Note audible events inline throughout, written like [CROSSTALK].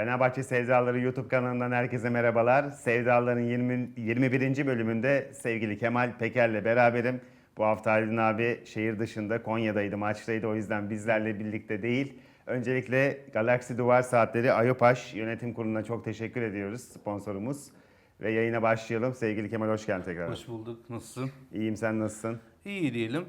Fenerbahçe Sevdaları YouTube kanalından herkese merhabalar. Sevdaların 20, 21. bölümünde sevgili Kemal Peker'le beraberim. Bu hafta Aydın abi şehir dışında Konya'daydı, maçtaydı. O yüzden bizlerle birlikte değil. Öncelikle Galaxy Duvar Saatleri Ayopaş Yönetim Kurulu'na çok teşekkür ediyoruz sponsorumuz. Ve yayına başlayalım. Sevgili Kemal hoş geldin tekrar. Hoş bulduk. Nasılsın? İyiyim sen nasılsın? İyi diyelim.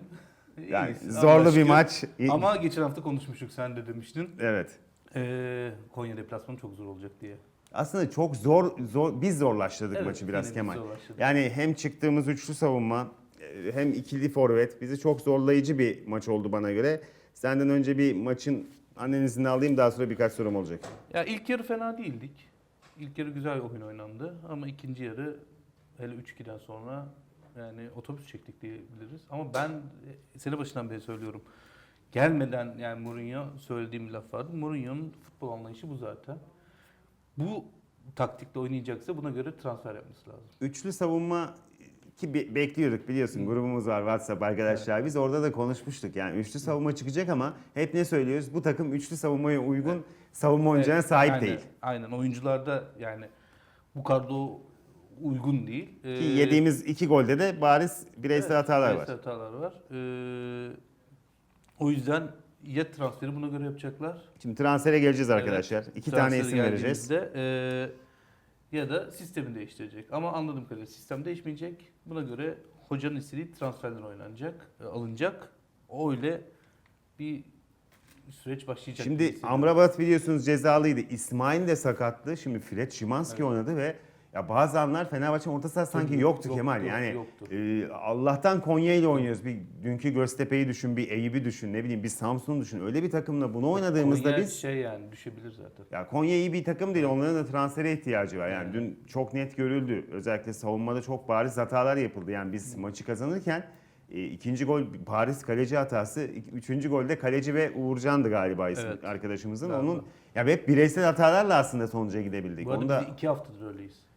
Yani İyiyiz. zorlu bir maç. Ama geçen hafta konuşmuştuk sen de demiştin. Evet. Ee, Konya deplasmanı çok zor olacak diye. Aslında çok zor, zor biz zorlaştırdık Evet, maçı biraz yine biz Kemal. zorlaştırdık. Yani hem çıktığımız üçlü savunma e, hem ikili forvet bizi çok zorlayıcı bir maç oldu bana göre. Senden önce bir maçın analizini alayım daha sonra birkaç sorum olacak. Ya ilk yarı fena değildik. İlk yarı güzel oyun oynandı ama ikinci yarı hele 3-2'den sonra yani otobüs çektik diyebiliriz. Ama ben e, sene başından beri söylüyorum. Gelmeden yani Mourinho söylediğim laf vardı. Mourinho'nun futbol anlayışı bu zaten. Bu taktikle oynayacaksa buna göre transfer yapması lazım. Üçlü savunma ki be- bekliyorduk biliyorsun grubumuz var WhatsApp arkadaşlar. Biz orada da konuşmuştuk. Yani üçlü savunma çıkacak ama hep ne söylüyoruz? Bu takım üçlü savunmaya uygun savunma oyuncularına Evet, sahip aynen, değil. Aynen oyuncularda yani bu kadro uygun değil. Ki Ee, yediğimiz iki golde de bariz bireysel evet, hatalar var. bireysel hatalar var. Ee, o yüzden ya transferi buna göre yapacaklar. Şimdi transfere geleceğiz arkadaşlar. İki tane isim vereceğiz. ee, ya da sistemi değiştirecek. Ama anladığım kadarıyla sistem değişmeyecek. Buna göre hocanın istediği transferler oynanacak, e, alınacak. Öyle bir süreç başlayacak. Şimdi. Amrabat biliyorsunuz cezalıydı. İsmail de sakattı. Şimdi Fred Szymanski Evet. oynadı ve ya bazı anlar Fenerbahçe'nin orta saha sanki yoktu yoktu, Kemal. Yani yoktu. e, Allah'tan Konya ile oynuyoruz. Bir dünkü Göztepe'yi düşün, bir Eyüp'ü düşün, ne bileyim bir Samsun'u düşün. Öyle bir takımla bunu oynadığımızda Konya biz şey yani düşebilir zaten. ya Konya iyi bir takım değil. Onların da transfere ihtiyacı var. Yani dün çok net görüldü. Özellikle savunmada çok bariz hatalar yapıldı. Yani biz maçı kazanırken e, ikinci gol Paris kaleci hatası. Üçüncü golde kaleci ve Uğurcan'dı galiba isim Evet. arkadaşımızın. Galiba. Onun ya hep bireysel hatalarla aslında sonuca gidebildik. Bu arada Onda biz iki haftadır öyleyiz.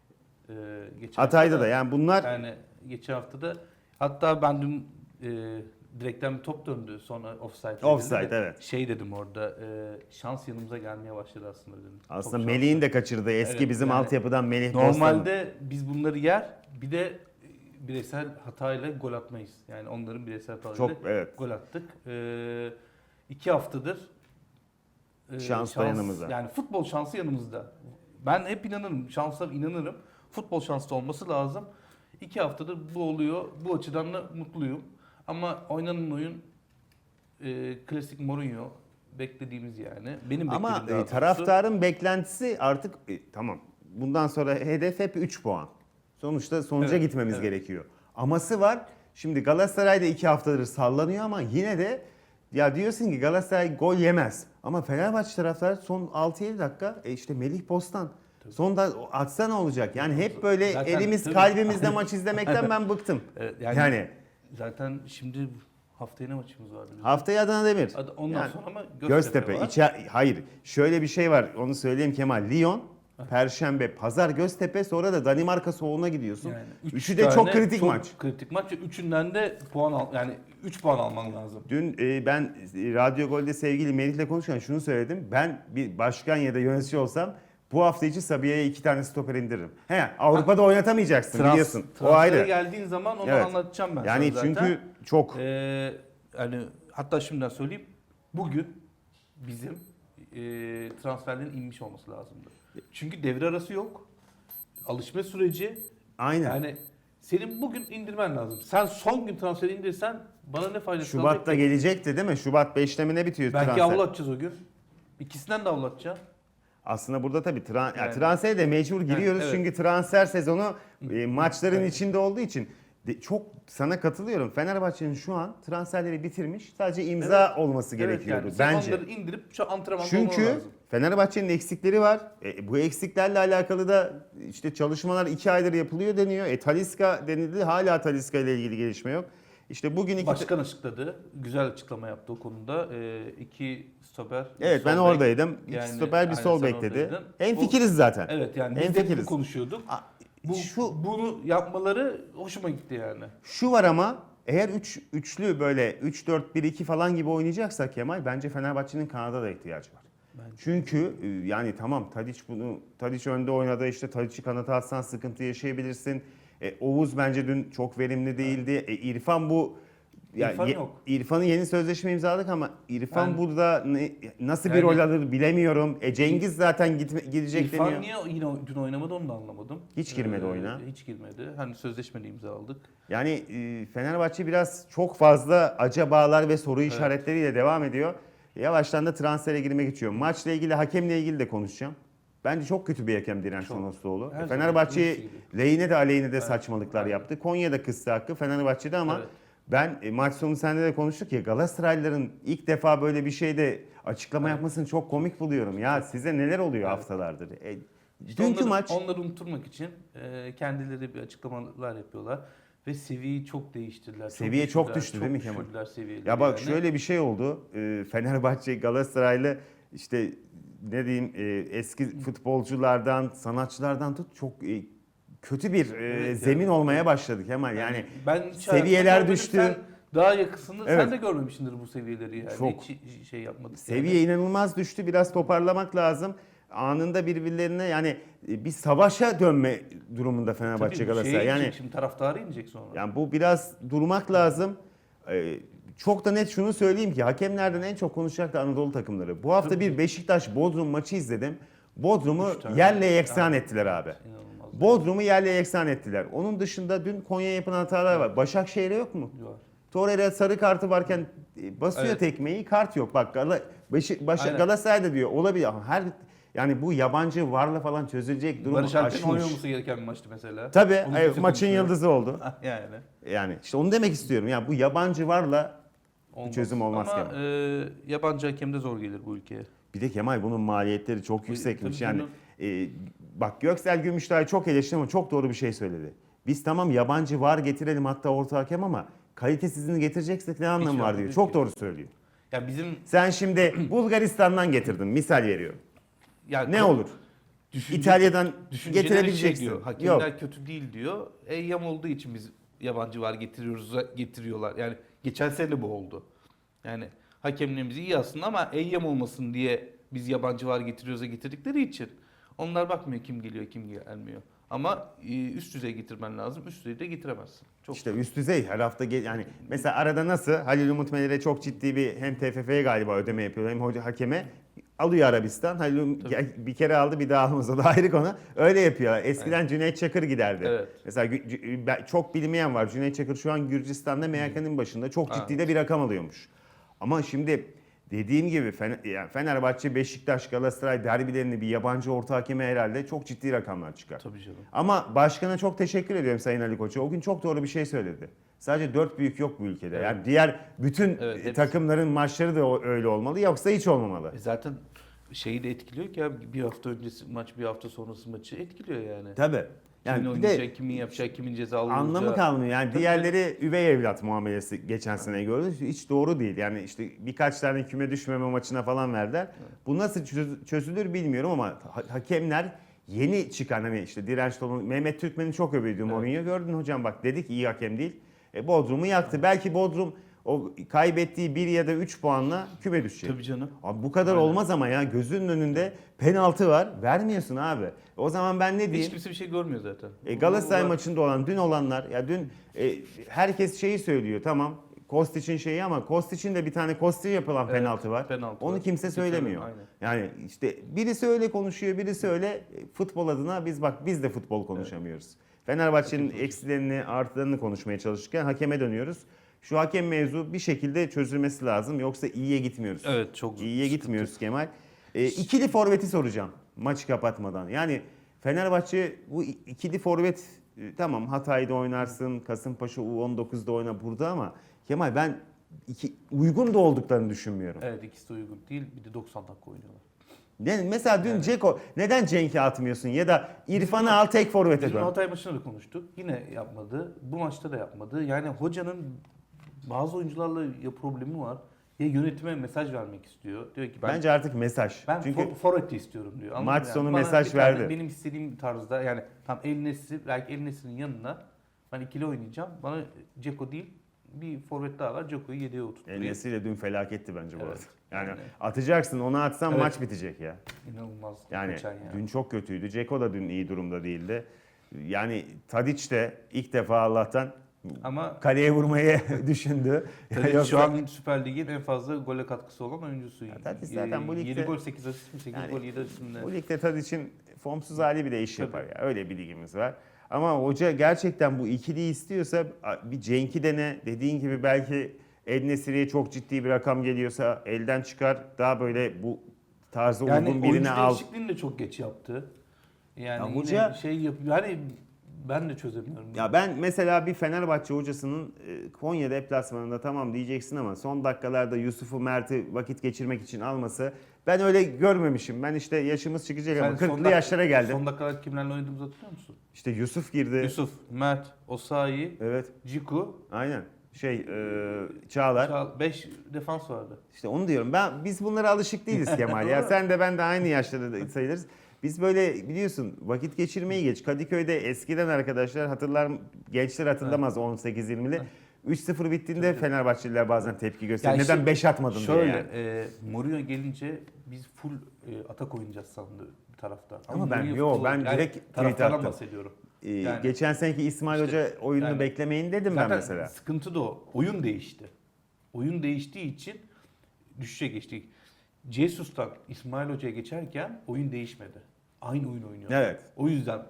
Ee, geçen Hatay'da hafta da yani bunlar Yani geçen haftada hatta ben dün e, direkten bir top döndü sonra offside. Offside, de evet. Şey dedim orada e, şans yanımıza gelmeye başladı aslında dedim. Aslında. Melih'in de kaçırdığı eski Evet, bizim yani altyapıdan Melih Bostan. Normalde biz bunları yer bir de bireysel hatayla gol atmayız. Yani onların bireysel hatalarıyla çok evet. gol attık. Ee, iki haftadır e, Şans da yanımızda. Yani futbol şansı yanımızda. Ben hep inanırım. Şansa inanırım. Futbol şanslı olması lazım. İki haftadır bu oluyor. Bu açıdan da mutluyum. Ama oynanan oyun e, klasik Mourinho beklediğimiz yani. Benim Ama e, taraftarın beklentisi artık e, tamam. Bundan sonra hedef hep 3 puan. Sonuçta sonuca Evet, gitmemiz evet. gerekiyor. Aması var. Şimdi Galatasaray'da 2 haftadır sallanıyor ama yine de ya diyorsun ki Galatasaray gol yemez. Ama Fenerbahçe taraftarı son 6-7 dakika e işte Melih Bostan. Sonda atsa ne olacak? Yani hep böyle Zaten elimiz tabii. kalbimizde [LAUGHS] maç izlemekten ben bıktım. Evet, Yani, yani, zaten şimdi haftaya ne maçımız vardı? bizim? haftaya Adana Demir. Ondan Yani sonra ama Göztepe, Göztepe. var. içer- hayır. Şöyle bir şey var. Onu söyleyeyim Kemal. Lyon, Perşembe, Pazar Göztepe sonra da Danimarka soğuğuna gidiyorsun. Yani üç Üçü de tane çok kritik çok maç. Kritik maç ve üçünden de puan al yani 3 puan alman lazım. Dün e, ben e, Radyo Gol'de sevgili Melih'le konuşurken şunu söyledim. Ben bir başkan ya da yönetici olsam bu hafta içi Sabiha'ya iki tane stoper indiririm. He, Avrupa'da oynatamayacaksın Trans- biliyorsun. O ayrı. geldiğin zaman onu Evet. anlatacağım ben Yani sana zaten. çünkü çok Ee, yani hatta şimdiden söyleyeyim. Bugün bizim e, transferlerin inmiş olması lazımdı. Çünkü devre arası yok. Alışma süreci. aynen. Yani senin bugün indirmen lazım. Sen son gün transferi indirsen bana ne faydası Şubat'ta gelecekti değil mi? Şubat 5'te mi ne bitiyor Belki transfer? avlatacağız o gün. İkisinden de avlatacaksın. Aslında burada tabii tran ya Yani- transfere de mecbur giriyoruz evet. çünkü transfer sezonu e, maçların Evet. içinde olduğu için de- çok sana katılıyorum. Fenerbahçe'nin şu an transferleri bitirmiş. Sadece imza olması gerekiyordu Evet, yani sen bence. indirip şu antrenmanda Çünkü. Fenerbahçe'nin eksikleri var. E, bu eksiklerle alakalı da işte çalışmalar iki aydır yapılıyor deniyor. E Taliska denildi. Hala Taliska ile ilgili gelişme yok. İşte bugün iki... Başkan açıkladı. Güzel açıklama yaptı o konuda. Ee, iki stoper. Evet ben bek. oradaydım. İki Yani stoper bir sol bekledi. En fikiriz zaten. Evet yani En fikiriz. konuşuyorduk. A- Bu, şu bunu yapmaları hoşuma gitti yani. Şu var ama eğer üç, üçlü böyle 3-4-1-2 falan gibi oynayacaksak Kemal bence Fenerbahçe'nin Kanada da ihtiyacı var. Bence. Çünkü e, yani tamam Tadic bunu Tadic önde oynadı işte Tadic'i kanata atsan sıkıntı yaşayabilirsin. E, Oğuz bence dün çok verimli değildi. E, İrfan bu ya, İrfan ye- yok. İrfan'ın yeni sözleşme imzaladık ama İrfan Ben- burada ne- nasıl bir Yani- rol alır bilemiyorum. E, Cengiz zaten gitme, gidecek İrfan deniyor. niye yine dün oynamadı onu da anlamadım. Hiç girmedi Ee, oyuna. Hiç girmedi. Hani sözleşmeli imza aldık. Yani e, Fenerbahçe biraz çok fazla acabalar ve soru işaretleriyle devam ediyor. Yavaştan da transfere girmek istiyor. Maçla ilgili hakemle ilgili de konuşacağım. Bence çok kötü bir hakem Direnç Çok. Her zaman Fenerbahçe gibi. lehine de aleyhine de Evet. saçmalıklar yaptı. Konya'da kıstı hakkı Fenerbahçe'de ama Evet. ben e, maç sonu sende de konuştuk ya Galatasaraylıların ilk defa böyle bir şeyde açıklama Evet. yapmasını çok komik buluyorum. Ya size neler oluyor Evet. haftalardır? E, İşte dünkü onları, maç onları unutturmak için e, kendileri bir açıklamalar yapıyorlar. Ve seviyeyi çok değiştirdiler. Seviye çok düşürdüler, düştü değil mi Kemal? Ya bak yani. şöyle bir şey oldu. Ee, Fenerbahçe Galatasaraylı işte ne diyeyim e, eski futbolculardan, sanatçılardan tut çok e, kötü bir e, Evet, zemin yani. olmaya başladık Kemal. Yani ben hiç seviyeler düştü. Sen daha yakısını Evet. sen de görmemişsindir bu seviyeleri yani. Çok. Hiç şey yapmadık. seviye inanılmaz düştü. Biraz toparlamak lazım. Anında birbirlerine yani e, bir savaşa dönme durumunda Fenerbahçe Galatasaray. Yani şimdi taraftarı inecek sonra. Yani bu biraz durmak lazım. Ee, çok da net şunu söyleyeyim ki hakemlerden en çok konuşacak da Anadolu takımları. Bu hafta bir Beşiktaş Bodrum maçı izledim. Bodrum'u yerle yeksan ettiler abi. Bodrum'u yerle yeksan ettiler. Onun dışında dün Konya yapılan hatalar var. Başakşehir'e yok mu? Var. Torreira sarı kartı varken basıyor Evet. tekmeyi kart yok. Bak Gala, Beşik, Başak, Aynen. Galatasaray'da diyor olabilir ama her yani bu yabancı varla falan çözülecek durumu Barış Alper'in oynaması gereken bir maçtı mesela. Tabii Onu evet, kimse maçın konuşmuyor. yıldızı oldu. [LAUGHS] yani. Yani işte onu demek istiyorum. Yani bu yabancı varla Olmaz. çözüm olmaz Ama Kemal. e, yabancı hakem de zor gelir bu ülkeye. bir de Kemal bunun maliyetleri çok yüksekmiş. tabii Yani e, bak Göksel Gümüştay çok eleştirdi ama çok doğru bir şey söyledi. Biz tamam yabancı var getirelim hatta orta hakem ama kalitesizini getireceksek ne anlamı var diyor. yok Çok doğru söylüyor. Ya bizim Sen şimdi [CLEARS THROAT] Bulgaristan'dan getirdin misal veriyorum. ya Ne ko- olur? düşünce- İtalya'dan düşünceleri getirebileceksin. Şey diyor, Yok. hakemler kötü değil diyor. Eyyam olduğu için biz yabancı var getiriyoruz getiriyorlar. Yani geçen sene bu oldu. Yani hakemlerimiz iyi aslında ama eyyam olmasın diye biz yabancı var getiriyoruz'a getirdikleri için onlar bakmıyor kim geliyor kim gelmiyor. Ama e, üst düzey getirmen lazım. Üst düzeyde getiremezsin. Çok İşte üst düzey her hafta gel- yani mesela arada nasıl Halil Umut Meler'e çok ciddi bir hem TFF'ye galiba ödeme yapıyor hem hoca hakeme alıyor Arabistan. Halil Tabii. gel- bir kere aldı bir daha almaz o da [LAUGHS] ayrı konu. Öyle yapıyor. Eskiden Cüneyt Çakır giderdi. Evet. Mesela çok bilmeyen var. Cüneyt Çakır şu an Gürcistan'da MHK'nin başında çok ciddi de bir rakam alıyormuş. Ama şimdi dediğim gibi Fenerbahçe, Beşiktaş, Galatasaray derbilerini bir yabancı orta hakeme herhalde çok ciddi rakamlar çıkar. tabii canım. Ama başkana çok teşekkür ediyorum Sayın Ali Koç'a. O gün çok doğru bir şey söyledi. Sadece dört büyük yok bu ülkede. Evet. Yani diğer bütün Evet, hepsi. takımların maçları da öyle olmalı. Yoksa hiç olmamalı. E zaten şeyi de etkiliyor ki abi bir hafta öncesi maç bir hafta sonrası maçı etkiliyor yani. Tabii. Kimin Yani de oynayacak, kimin yapacak, kimin cezalı olacağı. anlamı kalmıyor. Yani Tabii diğerleri üvey evlat muamelesi geçen sene gördük. Hiç doğru değil. Yani işte birkaç tane küme düşmeme maçına falan verdiler. Bu nasıl çöz- çözülür bilmiyorum ama ha- hakemler yeni çıkan hani işte direnç dolu Mehmet Türkmen'i çok Evet. Mourinho. Gördün hocam bak dedik iyi hakem değil. E, Bodrum'u yaktı. Belki Bodrum o kaybettiği bir ya da 3 puanla küme düşecek. Tabii canım. Abi bu kadar Aynen. olmaz ama ya gözünün önünde penaltı var. Vermiyorsun abi. O zaman ben ne Hiç diyeyim? kimse bir şey görmüyor zaten. E, Galatasaray Bu- maçında olan dün olanlar ya dün e, herkes şeyi söylüyor tamam Kostic'in şeyi ama Kostic'in de bir tane Kostic yapılan Evet, penaltı var. penaltı Onu var. kimse söylemiyor. aynen. Yani işte birisi öyle konuşuyor, birisi öyle E, futbol adına biz bak biz de futbol konuşamıyoruz. Fenerbahçe'nin Hakem eksilerini, artılarını konuşmaya çalışırken hakeme dönüyoruz. Şu hakem mevzu bir şekilde çözülmesi lazım yoksa iyiye gitmiyoruz. Evet çok İyiye sıkıntı. gitmiyoruz Kemal. E, ikili forveti soracağım maçı kapatmadan. Yani Fenerbahçe bu ikili forvet e, tamam Hatay'da oynarsın, Kasımpaşa U19'da oyna burada ama Kemal ben iki, uygun da olduklarını düşünmüyorum. Evet ikisi de uygun değil. Bir de 90 dakika oynuyorlar. Ne, mesela dün Evet. Ceko neden Cenk'i atmıyorsun ya da İrfan'ı al tek forvete dön. Hatay maçında da konuştuk. Yine yapmadı. Bu maçta da yapmadı. Yani hocanın bazı oyuncularla ya problemi var ya yönetime mesaj vermek istiyor. Diyor ki ben Bence artık mesaj. ben Çünkü for, istiyorum diyor. Anladın maç sonu Bana mesaj verdi. Benim istediğim tarzda yani tam El Nesri belki El Nesri'nin yanına ben ikili oynayacağım. Bana Ceko değil bir forvet daha var. Djoko'yu 7'ye oturtturuyor. Enes'i de dün felaketti bence bu Evet. arada. Yani Yani- atacaksın onu atsan Evet. maç bitecek ya. İnanılmaz. Yani kaçan ya. dün çok kötüydü. Ceko da dün iyi durumda değildi. Yani Tadic de ilk defa Allah'tan Ama kaleye vurmayı [LAUGHS] düşündü. Yoksa- şu an Süper Lig'in en fazla gole katkısı olan oyuncusu. Ya Tadic zaten bu 7 ligde- gol 8 asist mi? 8 Yani gol 7 asist mi? Bu ligde Tadic'in formsuz hali bile iş Tabii. yapar ya. Öyle bir ligimiz var. Ama hoca gerçekten bu ikiliyi istiyorsa bir Cenk'i dene. Dediğin gibi belki El Nesiri'ye çok ciddi bir rakam geliyorsa elden çıkar. Daha böyle bu tarzı Yani uygun birini oyuncu al. değişikliğini de çok geç yaptı. Yani Ya hoca- şey yapıyor. Yani ben de çözemiyorum. Ya ben mesela bir Fenerbahçe hocasının e, Konya deplasmanında tamam diyeceksin ama son dakikalarda Yusuf'u Mert'i vakit geçirmek için alması ben öyle görmemişim. Ben işte yaşımız çıkacak ama Sen son 40'lı dak- yaşlara geldim. Son dakikalar kimlerle oynadığımızı hatırlıyor musun? İşte Yusuf girdi. Yusuf, Mert, Osayi, Evet. Ciku, Aynen. Şey e, Çağlar. 5 defans vardı. İşte onu diyorum. Ben biz bunlara alışık değiliz [LAUGHS] Kemal ya. Sen de ben de aynı yaşlarda da sayılırız. Biz böyle biliyorsun vakit geçirmeyi geç. Kadıköy'de eskiden arkadaşlar hatırlar gençler hatırlamaz 18-20'li. 3-0 bittiğinde Fenerbahçeliler bazen tepki gösteriyor. Yani Neden işte 5 atmadın Şöyle, diye yani. e, Mourinho gelince biz full e, atak oynayacağız sandı bir tarafta. Ama ben- Mourinho yo, futbol- ben direkt tweet taraftardan attım. bahsediyorum. Ee, yani- geçen seneki İsmail Hoca oyununu yani- beklemeyin dedim ben Zaten mesela. sıkıntı da o. Oyun değişti. Oyun değiştiği için düşüşe geçtik. Jesus'tan İsmail Hoca'ya geçerken oyun değişmedi. Aynı oyun oynuyor. Evet. O yüzden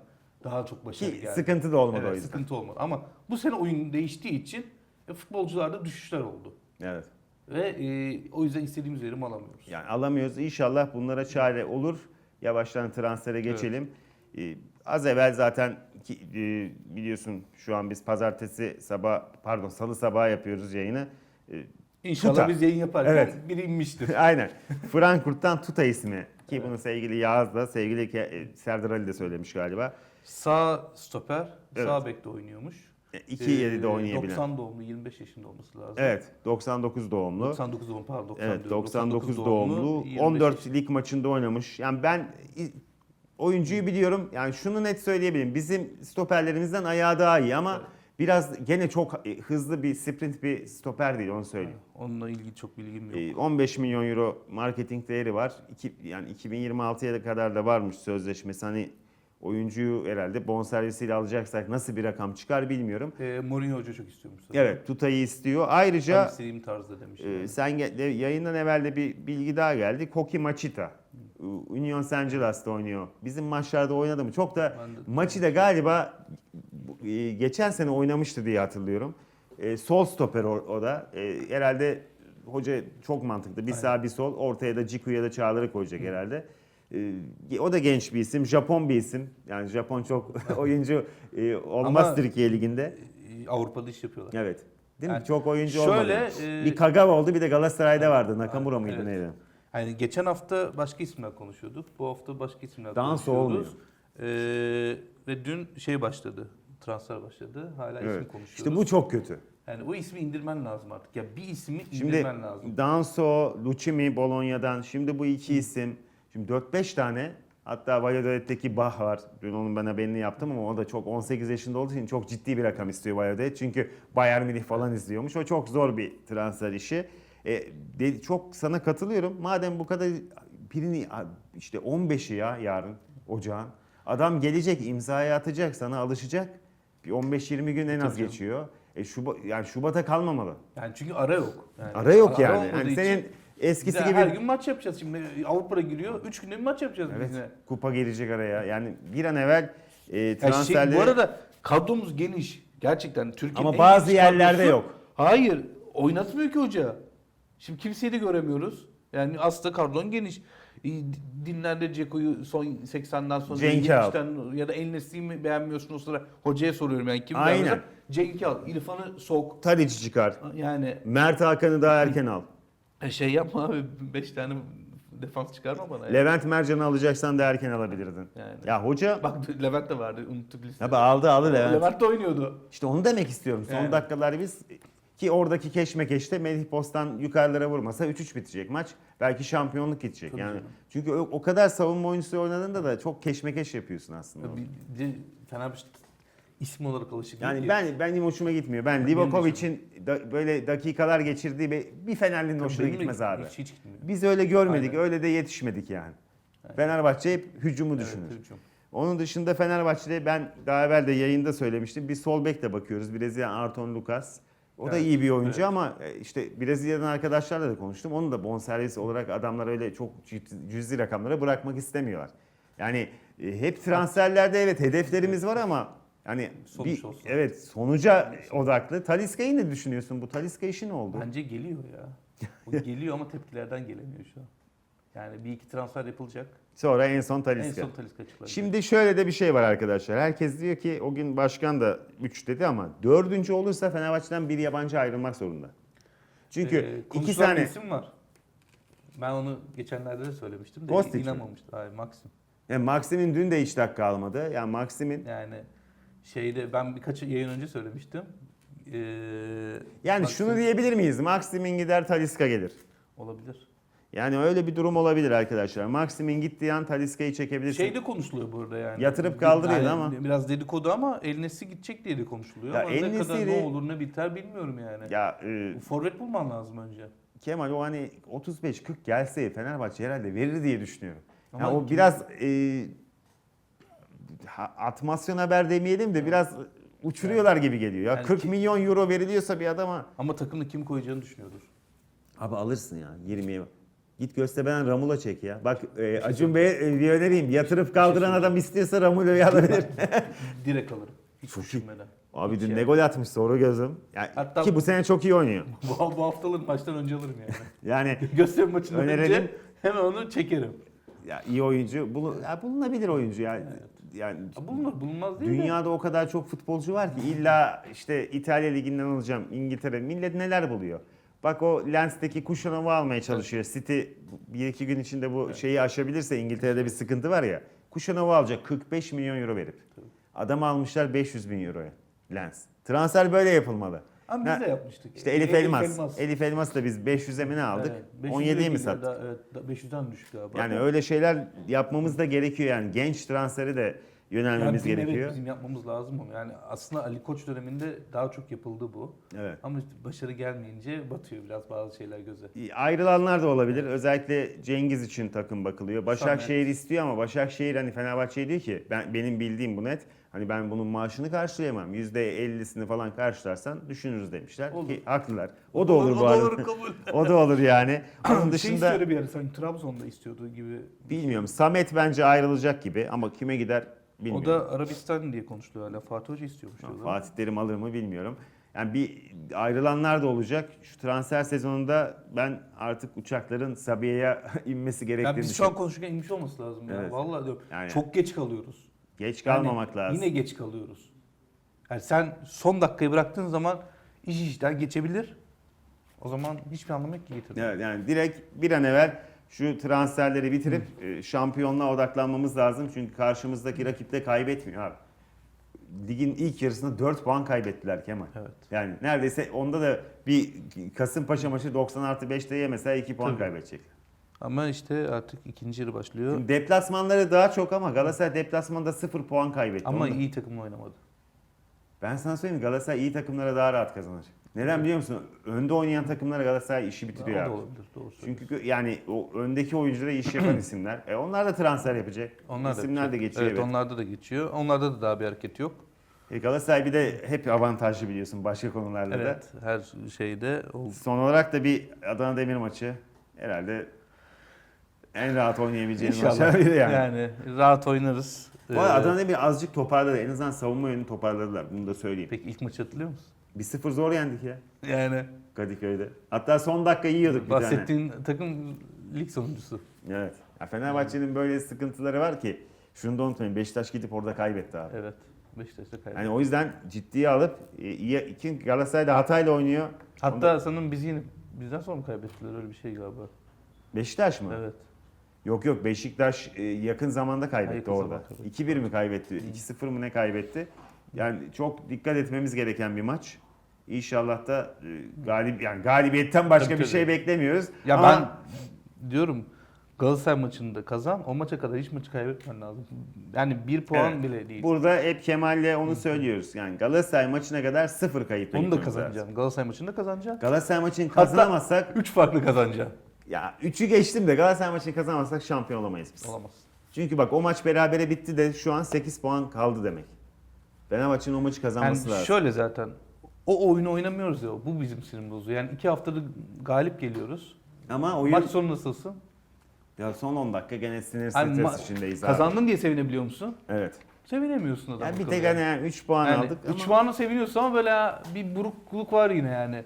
daha çok başarı Ki geldi. sıkıntı da olmadı Evet, o yüzden. Sıkıntı olmadı. Ama bu sene oyun değiştiği için e, futbolcularda düşüşler oldu. Evet. Ve e, o yüzden istediğimiz verimi alamıyoruz. Yani alamıyoruz. İnşallah bunlara çare olur. Yavaştan transfere geçelim. Ee, az evvel zaten ki, e, biliyorsun şu an biz pazartesi sabah pardon salı sabah yapıyoruz yayını. Ee, İnşallah Tuta. biz yayın yaparken Evet. biri inmiştir. [LAUGHS] Aynen. Frankfurt'tan Tuta ismi. Ki bunu sevgili Yağız da sevgili e, Serdar Ali de söylemiş galiba. Sağ stoper, Evet. sağ bekte oynuyormuş. 2-7'de Ee, oynayabilen. 90 doğumlu, 25 yaşında olması lazım. Evet. 99 doğumlu. 99 doğumlu pardon 90 Evet diyorum. 99 doğumlu. 25 14 yaşında. lig maçında oynamış. Yani ben oyuncuyu biliyorum. Yani şunu net söyleyebilirim. Bizim stoperlerimizden ayağı daha iyi ama Evet. Biraz gene çok e, hızlı bir sprint bir stoper değil onu söyleyeyim. Onunla ilgili çok bilgim yok. Ee, 15 milyon euro marketing değeri var. İki, yani 2026'ya kadar da varmış sözleşmesi. Hani oyuncuyu herhalde bonservisiyle alacaksak nasıl bir rakam çıkar bilmiyorum. Ee, Mourinho Hoca çok istiyormuş. zaten. Evet Tutay'ı istiyor. Tam Ayrıca istediğim tarzda demiş. Ee, yani. sen yayından evvel de bir bilgi daha geldi. Koki Machita. Union Gilas'ta oynuyor. Bizim maçlarda oynadı mı? Çok da da galiba e, geçen sene oynamıştı diye hatırlıyorum. E, sol stoper o, o da. E, herhalde hoca çok mantıklı. Bir Aynen. sağ bir sol. Ortaya da Ciku ya da Çağlar'ı koyacak herhalde. E, o da genç bir isim. Japon bir isim. Yani Japon çok [LAUGHS] oyuncu e, olmaz Ama- Türkiye Ligi'nde. Ee, Avrupa'da iş yapıyorlar. Evet. Değil mi? Yani Çok oyuncu şöyle, olmadı. e, bir Kagawa oldu bir de Galatasaray'da vardı. Nakamura mıydı Evet. neydi? Yani geçen hafta başka isimler konuşuyorduk. Bu hafta başka isimler Danso konuşuyoruz. Ee, ve dün şey başladı. Transfer başladı. Hala Evet. ismi konuşuyoruz. İşte bu çok kötü. Yani o ismi indirmen lazım artık. Ya bir ismi Şimdi indirmen lazım. Danso, Lucimi Bologna'dan şimdi bu iki isim. Şimdi 4-5 tane hatta Valladolid'deki Bah var. Dün onun ben haberini yaptım ama o da çok 18 yaşında olduğu için çok ciddi bir rakam istiyor Valladolid. Çünkü Bayern Münih falan izliyormuş. O çok zor bir transfer işi. E, de- çok sana katılıyorum. Madem bu kadar birini işte 15'i ya yarın ocağın. Adam gelecek imzayı atacak sana alışacak. Bir 15-20 gün en az Tabii geçiyor. E Şubat, yani Şubat'a kalmamalı. Yani çünkü ara yok. Yani Ara yok yani. olmadığı Yani için senin eskisi gibi her gün maç yapacağız şimdi. Avrupa'ya giriyor. 3 günde bir maç yapacağız evet, biz yine. kupa gelecek araya. Yani bir an evvel e, Ya transferleri şey, bu arada kadromuz geniş. Gerçekten Türkiye'nin ama en bazı geniş yerlerde kadrosu- yok. Hayır. Oynatmıyor ki hoca. Şimdi kimseyi de göremiyoruz. Yani aslında kadron geniş. Dinlerde Ceko'yu son 80'den sonra Cenk'i al. 70'ten ya da El Nesli'yi mi beğenmiyorsun o sıra hocaya soruyorum yani kim Aynen. beğenmiyorsa Cenk'i al. İrfan'ı sok. Tadic çıkar. Yani Mert Hakan'ı daha erken al. e, şey yapma abi 5 tane defans çıkarma bana. ya. Levent Mercan'ı alacaksan da erken alabilirdin. Yani. Ya hoca Bak Levent de vardı unuttuk listede. Tabii aldı aldı Levent. Levent de oynuyordu. İşte onu demek istiyorum. Son Yani. dakikalar biz ki oradaki keşmekeşte Melih Bostan yukarılara vurmasa 3-3 bitecek maç. Belki şampiyonluk gidecek. Tabii yani canım. çünkü o, o kadar savunma oyuncusu oynadığında da çok keşmekeş yapıyorsun aslında. Bir, bir de Fenerbahçe isim olarak alışık Yani değil ben benim hoşuma gitmiyor. Ben Livakovic'in da- böyle dakikalar geçirdiği bir, bir Fenerli'nin hoşuna gitmez abi. Hiç, hiç gitmiyor. Biz öyle görmedik, Aynen. öyle de yetişmedik yani. Fenerbahçe hep hücumu Evet, düşünür. hücum. Onun dışında Fenerbahçe'de ben daha evvel de yayında söylemiştim. Bir sol bek de bakıyoruz. Brezilya Arton Lucas. O da Evet, iyi bir oyuncu evet. ama e, işte Brezilya'dan arkadaşlarla da konuştum. Onun da bonservis olarak adamlar öyle çok cüz- cüzi rakamlara bırakmak istemiyorlar. Yani e, hep transferlerde evet hedeflerimiz var ama hani Sonuç bir, olsun. evet sonuca odaklı. Taliska'yı ne düşünüyorsun? Bu Taliska işi ne oldu? Bence geliyor ya. O [LAUGHS] geliyor ama tepkilerden gelemiyor şu an. Yani bir iki transfer yapılacak. Sonra en son En Taliska. son Talisca açıklanacak. Şimdi şöyle de bir şey var arkadaşlar. Herkes diyor ki o gün başkan da 3 dedi ama dördüncü olursa Fenerbahçe'den bir yabancı ayrılmak zorunda. Çünkü Ee, iki tane isim var. Ben onu geçenlerde de söylemiştim de Kostić mi? inanmamıştım. Hayır Maxim. yani e, Maxim'in dün de hiç dakika almadı. Yani Maxim'in Yani şeyde ben birkaç yayın önce söylemiştim. Ee, yani Maxim- şunu diyebilir miyiz? Maxim'in gider Taliska gelir. olabilir. Yani öyle bir durum olabilir arkadaşlar. Maxim'in gittiği an Taliska'yı çekebilirsin. Şeyde konuşuluyor burada yani. Yatırıp kaldırıyor ama. Biraz dedikodu ama El Nesri gidecek diye de konuşuluyor. Ya ama El ne kadar Nesri- ne olur ne biter bilmiyorum yani. ya e, Forvet bulman lazım önce. Kemal o hani 35-40 gelse Fenerbahçe herhalde verir diye düşünüyorum. Ama Ya o kim- biraz e, atmasyon haber demeyelim de biraz uçuruyorlar gibi geliyor. Ya Yani 40 ki- milyon euro veriliyorsa bir adama Ama takımda kim koyacağını düşünüyordur. abi alırsın ya 20'ye. Git Göztepe'den Ramula çek ya. Bak e, Acun Bey'e e, bir önereyim. Yatırıp kaldıran adam istiyorsa Ramula'yı alabilir. [LAUGHS] Direkt alırım. Hiç Çok düşünmeden. Abi dün yani. ne gol atmış soru gözüm. Yani Hatta- ki bu sene çok iyi oynuyor. [LAUGHS] Bu, bu haftaların maçtan önce alırım yani. [LAUGHS] Yani Gösteri maçından Önerelim. önce hemen onu çekerim. ya iyi oyuncu, bulu, ya bulunabilir oyuncu ya. Yani Ya bulunur bulunmaz değil de. Dünyada o kadar çok futbolcu var ki illa işte İtalya liginden alacağım, İngiltere. Millet neler buluyor. Bak o Lens'teki Kuşanov'u almaya çalışıyor. City bir iki gün içinde bu şeyi aşabilirse İngiltere'de bir sıkıntı var ya. Kuşanov'u alacak 45 milyon euro verip. Adam almışlar 500 bin euroya Lens. Transfer böyle yapılmalı. Ama biz de yapmıştık. İşte Elif Elmas. Elif Elmas da biz 500'e mi ne aldık? Evet, 500'e 17'ye mi sattık? daha- Evet, da- 500'den düşük galiba. Yani öyle şeyler yapmamız da gerekiyor yani. Genç transferi de yönelmemiz bizim, gerekiyor. Evet, bizim yapmamız lazım onu. Yani aslında Ali Koç döneminde daha çok yapıldı bu. Evet. Ama işte başarı gelmeyince batıyor biraz bazı şeyler göze. Ayrılanlar da olabilir. Özellikle Cengiz için takım bakılıyor. Başakşehir Samet. istiyor ama Başakşehir hani Fenerbahçe'ye diyor ki ben benim bildiğim bu net. Hani ben bunun maaşını karşılayamam. %50'sini falan karşılarsan düşünürüz demişler Olur. ki haklılar. O da olur, bu o da arada. olur kabul. [LAUGHS] o da olur yani. [CLEARS THROAT] Onun Şey dışında istiyordu bir ara sanki Trabzon'da istiyordu gibi. bilmiyorum. Samet bence ayrılacak gibi ama kime gider bilmiyorum. O da Arabistan diye konuşuluyor hala. Fatih Hoca istiyormuş diyorlar. Fatih Terim alır mı bilmiyorum. Yani bir ayrılanlar da olacak. Şu transfer sezonunda ben artık uçakların Sabia'ya [LAUGHS] inmesi gerektiğini Ya biz şu an konuşurken inmiş olması lazım ya. Evet. Vallahi diyorum. Yani- Çok geç kalıyoruz. Geç Yani kalmamak lazım. Yine geç kalıyoruz. Yani sen son dakikayı bıraktığın zaman iş işten geçebilir. O zaman hiçbir anlamı yok ki getirdim. Evet, yani direkt bir an evvel şu transferleri bitirip e, şampiyonluğa odaklanmamız lazım. Çünkü karşımızdaki rakip de kaybetmiyor abi. Ligin ilk yarısında 4 puan kaybettiler Kemal. Evet. Yani neredeyse onda da bir Kasımpaşa maçı 90 artı 5'te yemese 2 puan Tabii. kaybedecekler. Ama işte artık ikinci yarı başlıyor. Şimdi deplasmanları daha çok ama Galatasaray deplasmanda 0 puan kaybetti. Ama Onu da- iyi takımla oynamadı. Ben sana söyleyeyim mi? Galatasaray iyi takımlara daha rahat kazanır. Neden biliyor musun? Önde oynayan takımlara Galatasaray işi O bitiriyor da abi. olabilir. Doğru söylüyorsun. Çünkü yani o öndeki oyunculara iş yapan [CLEARS THROAT] isimler. E onlar da transfer yapacak. Onlar da İsimler de geçiyor. Evet, evet. onlarda da geçiyor. Onlarda da daha bir hareket yok. E Galatasaray bir de hep avantajlı biliyorsun başka konularda da. Evet. Her şeyde oldu. Son olarak da bir Adana Demir maçı herhalde en rahat oynayabileceğimiz maçlar biri yani. Yani. rahat oynarız. Bu arada Ee, Adana Demir azıcık toparladı. En azından savunma yönünü toparladılar. Bunu da söyleyeyim. Peki ilk maçı hatırlıyor musun? 1-0 zor yendik ya Yani Kadıköy'de. Hatta son dakika yiyorduk bir tane. bahsettiğin takım lig sonuncusu. Evet. Ya Fenerbahçe'nin böyle sıkıntıları var ki şunu da unutmayın Beşiktaş gidip orada kaybetti abi. Evet. Beşiktaş'ta kaybetti. Yani o yüzden ciddiye alıp e, iyi iki Galatasaray da hatayla oynuyor. Hatta sanırım biz yine bizden sonra mı kaybettiler öyle bir şey galiba. Beşiktaş mı? Evet. Yok yok Beşiktaş e, yakın zamanda kaybetti yakın orada. zaman kaybetti. 2-1 mi kaybetti? 2-0 mı ne kaybetti? Yani çok dikkat etmemiz gereken bir maç. İnşallah da e, galip yani galibiyetten başka Tabii, bir tabii. şey beklemiyoruz. Ya Ama ben diyorum Galatasaray maçında kazan, o maça kadar hiç maçı kaybetmen lazım. Yani bir puan Evet. bile değil. Burada hep Kemal'le onu söylüyoruz. Yani Galatasaray maçına kadar sıfır kayıp Onu da kazanacaksın. Galatasaray maçında kazanacaksın. Galatasaray maçını kazanamazsak 3 farklı kazanacaksın. ya 3'ü geçtim de Galatasaray maçını kazanamazsak şampiyon olamayız biz. Olamaz. Çünkü bak o maç berabere bitti de şu an 8 puan kaldı demek. Fenerbahçe'nin o maçı Yani kazanması lazım. şöyle zaten o oyunu oynamıyoruz ya. Bu bizim sinir bozuyor. Yani iki haftadır galip geliyoruz. Ama oyun Maç sonu nasılsın? ya son 10 dakika gene sinir Hani stres ma- içindeyiz abi. Kazandın diye sevinebiliyor musun? Evet. Sevinemiyorsun adam. Yani bir tek yani. hani 3 puan aldık ama puanla seviniyorsun ama böyle bir burukluk var yine yani.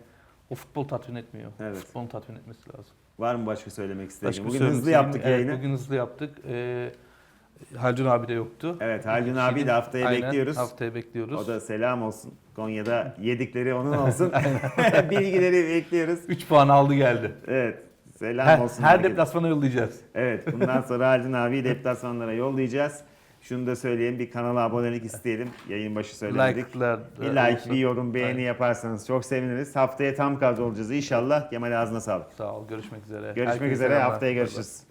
O futbol tatmin etmiyor. Evet. Futbolun tatmin etmesi lazım. var mı başka söylemek istediğin? Başka bir Bugün söylemek hızlı istediğim- yaptık evet, yayını. Bugün hızlı yaptık. Ee, Halcun abi de yoktu. Evet Haldun abi de haftaya Aynen, bekliyoruz. Haftaya bekliyoruz. O da selam olsun. Konya'da yedikleri onun olsun. [LAUGHS] Bilgileri bekliyoruz. 3 puan aldı geldi. Evet. Selam Her, olsun. her herkese. deplasmana yollayacağız. Evet. Bundan sonra [LAUGHS] Haldun abi deplasmanlara yollayacağız. Şunu da söyleyeyim. Bir kanala abonelik isteyelim. Yayın başı söylemedik. Like'lar. Bir like, olsun. bir yorum, beğeni Aynen. yaparsanız çok seviniriz. Haftaya tam kadro olacağız inşallah. Kemal ağzına sağlık. Sağ ol. Görüşmek üzere. Görüşmek Herkese üzere. selamlar. Haftaya Bay bay. görüşürüz.